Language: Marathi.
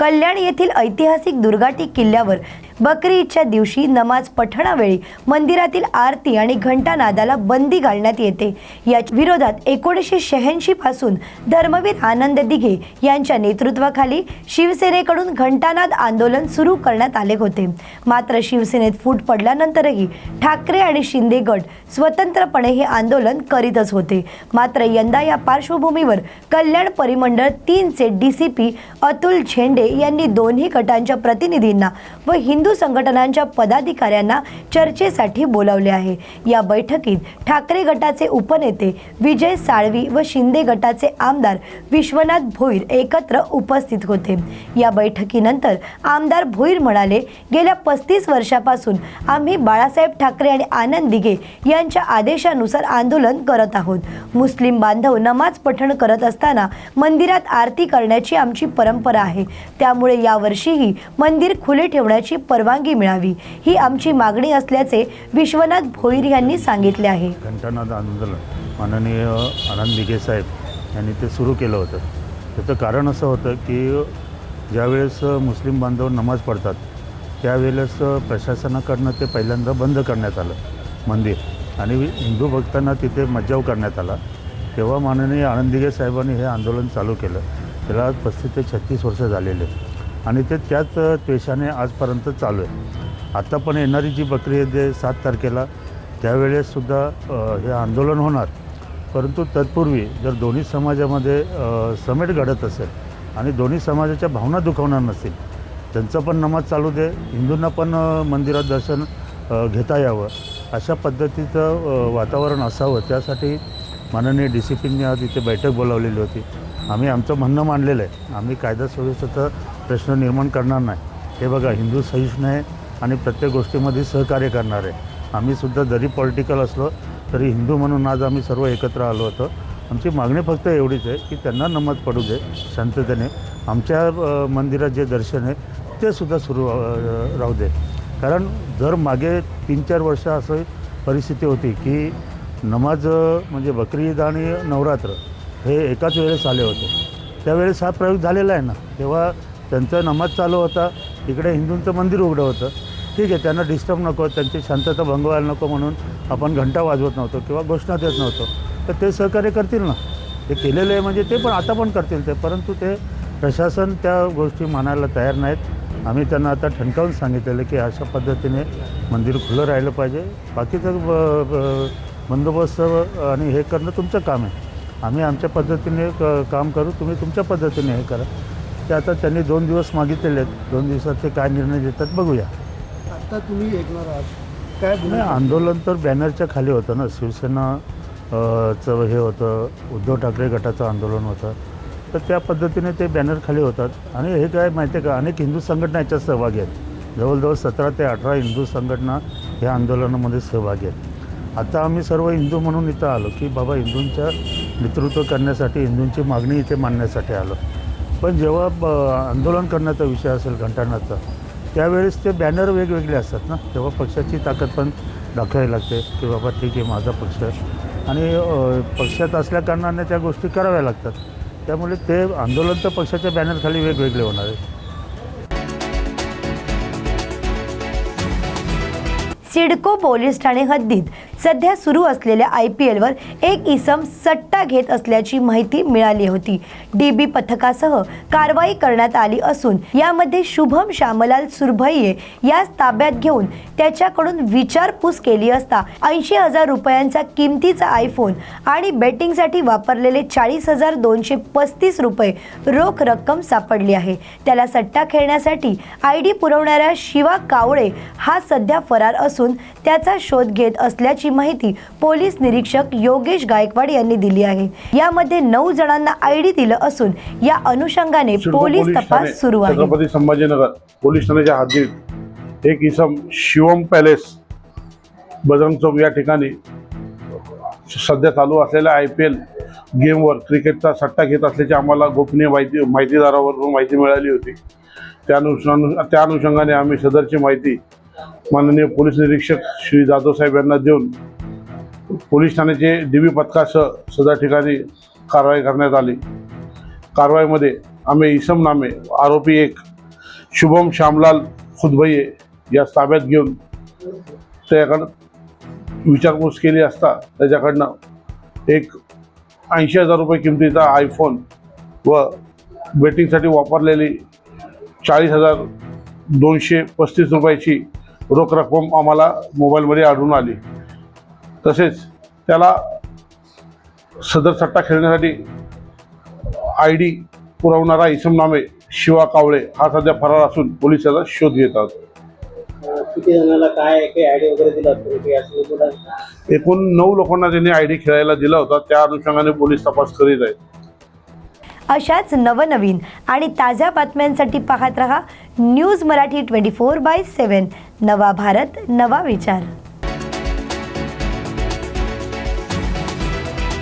कल्याण येथील ऐतिहासिक दुर्गाटी किल्ल्यावर बकरी ईदच्या दिवशी नमाज पठणावेळी मंदिरातील आरती आणि घंटानादाला बंदी घालण्यात येते. या विरोधात एकोणीसशे शहाऐंशी पासून धर्मवीर आनंद दिघे यांच्या नेतृत्वाखाली शिवसेनेकडून घंटानाद आंदोलन सुरू करण्यात आले होते. मात्र शिवसेनेत फूट पडल्यानंतरही ठाकरे आणि शिंदे गट स्वतंत्रपणे हे आंदोलन करीतच होते. मात्र यंदा या पार्श्वभूमीवर कल्याण परिमंडळ तीनचे D C P Atul Zende यांनी दोन्ही गटांच्या प्रतिनिधींना व हिंदू संघटनांच्या पदाधिकाऱ्यांना चर्चेसाठी बोलावले आहे. या बैठकीत ठाकरे गटाचे उपनेते विजय साळवी व शिंदे गटाचे आमदार विश्वनाथ भोईर एकत्र उपस्थित होते. या बैठकीनंतर आमदार भोईर म्हणाले गेल्या पस्तीस वर्षापासून आम्ही बाळासाहेब ठाकरे आणि आनंद दिघे यांच्या आदेशानुसार आंदोलन करत आहोत. मुस्लिम बांधव नमाज पठण करत असताना मंदिरात आरती करण्याची आमची परंपरा आहे. त्यामुळे यावर्षीही मंदिर खुले ठेवण्याची परवानगी मिळावी ही आमची मागणी असल्याचे विश्वनाथ भोईर यांनी सांगितले आहे. घंटानाद आंदोलन माननीय आनंद दिघे साहेब यांनी ते सुरू केलं होतं. त्याचं कारण असं होतं की ज्यावेळेस मुस्लिम बांधव नमाज पडतात त्यावेळेस प्रशासनाकडनं ते पहिल्यांदा बंद करण्यात आलं मंदिर. आणि हिंदू भक्तांना तिथे मज्जाव करण्यात आला. तेव्हा माननीय आनंद साहेबांनी हे आंदोलन चालू केलं. त्याला पस्तीस ते छत्तीस वर्ष झालेले. आहेत. आणि ते त्याच त्वेषाने आजपर्यंत चालू आहे. आता पण येणारी जी बकरी आहे जे सात तारखेला त्यावेळेससुद्धा हे आंदोलन होणार. परंतु तत्पूर्वी जर दोन्ही समाजामध्ये समेट घडत असेल आणि दोन्ही समाजाच्या भावना दुखावणार नसतील त्यांचं पण नमाज चालू दे हिंदूंना पण मंदिरात दर्शन घेता यावं अशा पद्धतीचं वातावरण असावं. त्यासाठी माननीय डी सी पींनी आज इथे बैठक बोलावलेली होती. आम्ही आमचं म्हणणं मांडलेलं आहे. आम्ही कायदा सुव्यवस्थेचं प्रश्न निर्माण करणार नाही. हे बघा हिंदू सहिष्णू आहे आणि प्रत्येक गोष्टीमध्ये सहकार्य करणार आहे. आम्हीसुद्धा जरी पॉलिटिकल असलो तरी हिंदू म्हणून आज आम्ही सर्व एकत्र आलो होतो. आमची मागणी फक्त एवढीच आहे की त्यांना नमाज पडू दे शांततेने आमच्या मंदिरात जे दर्शन आहे ते सुद्धा सुरू राहू दे. कारण जर मागे तीन चार वर्ष असं परिस्थिती होती की नमाज म्हणजे बकरी ईद आणि नवरात्र हे एकाच वेळेस आले होते. त्यावेळेस हा प्रयोग झालेला आहे ना. तेव्हा त्यांचा नमाज चालू होता इकडे हिंदूंचं मंदिर उघडं होतं. ठीक आहे त्यांना डिस्टर्ब नको त्यांची शांतता भंग व्हायला नको म्हणून आपण घंटा वाजवत नव्हतो किंवा घोषणा देत नव्हतो. तर ते सहकार्य करतील ना. ते केलेलं आहे म्हणजे ते पण आता पण करतील ते परंतु ते प्रशासन त्या गोष्टी मानायला तयार नाहीत. आम्ही त्यांना आता ठणकावून सांगितलेलं की अशा पद्धतीने मंदिर खुलं राहिलं पाहिजे. बाकीचं ब- ब- बंदोबस्त आणि हे करणं तुमचं काम आहे. आम्ही आमच्या पद्धतीने क काम करू तुम्ही तुमच्या पद्धतीने हे करा. ते आता त्यांनी दोन दिवस मागितलेले आहेत. दोन दिवसात ते काय निर्णय देतात बघूया. आता तुम्ही ऐकणार आहात. काय नाही? आंदोलन तर बॅनरच्या खाली होतं ना. शिवसेना चं हे होतं उद्धव ठाकरे गटाचं आंदोलन होतं. तर त्या पद्धतीने ते बॅनर खाली होतात. आणि हे काय माहिती आहे का? अनेक हिंदू संघटना याच्यात सहभागी आहेत. जवळजवळ सतरा ते अठरा हिंदू संघटना या आंदोलनामध्ये सहभागी आहेत. आता आम्ही सर्व हिंदू म्हणून इथं आलो की बाबा हिंदूंच्या नेतृत्व करण्यासाठी हिंदूंची मागणी इथे मांडण्यासाठी आलो. पण जेव्हा ब आंदोलन करण्याचा विषय असेल घंटानाचा त्यावेळेस ते बॅनर वेगवेगळे असतात ना? तेव्हा पक्षाची ताकद पण दाखवावी लागते की बाबा ठीक आहे माझा पक्ष. आणि पक्षात असल्या कारणाने त्या गोष्टी कराव्या लागतात. त्यामुळे ते आंदोलन तर पक्षाच्या बॅनरखाली वेगवेगळे होणार आहे. सिडको पोलीस ठाणे हद्दीत सध्या सुरू असलेल्या आय पी एलवर एक इसम सट्टा घेत असल्याची माहिती मिळाली होती. डी बी पथकासह कारवाई करण्यात आली असून यामध्ये शुभम श्यामलाल सुरभये यास ताब्यात घेऊन त्याच्याकडून विचारपूस केली असता ऐंशी हजार रुपयांचा किमतीचा आयफोन आणि बेटिंगसाठी वापरलेले चाळीस हजार दोनशे पस्तीस रुपये रोख रक्कम सापडली आहे. त्याला सट्टा खेळण्यासाठी आय डी पुरवणाऱ्या शिवा कावळे हा सध्या फरार असून त्याचा शोध घेत असल्याची माहिती पोलीस निरीक्षक योगेश गायकवाड यांनी दिली आहे. यामध्ये नऊ जणांना आय डी दिलं असून या अनुषंगाने पोलीस तपास सुरू आहे. छत्रपती संभाजीनगर पोलीस ठाण्याच्या हद्दीत एक इसम शिवम पॅलेस बजरंग चौक या ठिकाणी सध्या चालू असलेल्या आय पी एल गेमवर क्रिकेटचा सट्टा घेत असल्याची आम्हाला गोपनीय माहिती माहितीदारावरून माहिती मिळाली होती. त्या अनुषंगाने त्या अनुषंगाने आम्ही सदरची माहिती माननीय पोलीस निरीक्षक श्री जाधव साहेब यांना देऊन पोलीस ठाण्याचे डी बी पथकासह सदर ठिकाणी कारवाई करण्यात आली. कारवाईमध्ये आम्ही इसम नामे आरोपी एक शुभम श्यामलाल खुदभये या ताब्यात घेऊन त्याच्याकडं विचारपूस केली असता त्याच्याकडनं एक ऐंशी हजार रुपये किमतीचा आयफोन व बेटिंगसाठी वापरलेली चाळीस हजार दोनशे पस्तीस रुपयाची रोख रक्कम आम्हाला मोबाईलमध्ये आढळून आली. तसेच त्याला सदर सट्टा खेळण्यासाठी आय डी पुरवणारा इसमनामे शिवा कावळे हा सध्या फरार असून पोलीस त्याचा शोध घेतात अं, किती जणांना काय काही आयडिया वगैरे दिला तुम्ही काही असं दिला एकूण नऊ लोकांना त्यांनी आय डी खेळायला दिला होता. त्या अनुषंगाने पोलीस तपास करीत आहेत. अशाच नवनवीन आणि ताज्या बातम्यांसाठी पाहत रहा news Marathi twenty four by seven नवा भारत नवा विचार.